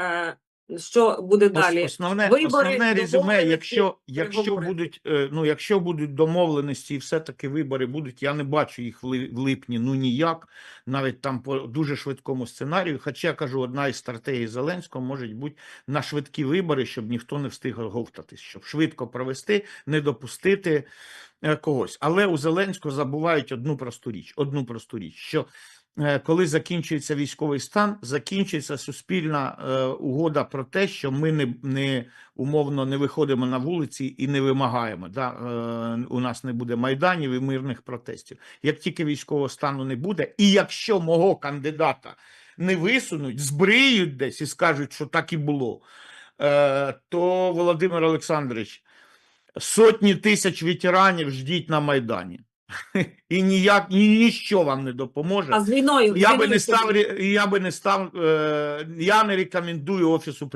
е, що буде далі. Основне, Вибори, основне резюме, якщо, якщо будуть, е, ну, якщо будуть домовленості і все-таки вибори будуть, я не бачу їх в липні, ну ніяк, навіть там по дуже швидкому сценарію. Хоча я кажу, одна із стратегій Зеленського може бути на швидкі вибори, щоб ніхто не встиг говтатись, щоб швидко провести, не допустити когось. Але у Зеленського забувають одну просту річ: одну просту річ, що е, коли закінчується військовий стан, закінчується суспільна е, угода про те, що ми не, не умовно не виходимо на вулиці і не вимагаємо. Да? Е, у нас не буде майданів і мирних протестів. Як тільки військового стану не буде, і якщо мого кандидата не висунуть, збриють десь і скажуть, що так і було, е, то Володимир Олександрович. Сотні тисяч ветеранів ждіть на Майдані. І ніяк ні, ніщо вам не допоможе. А з війною Я би не став, я би не став, я не рекомендую офісу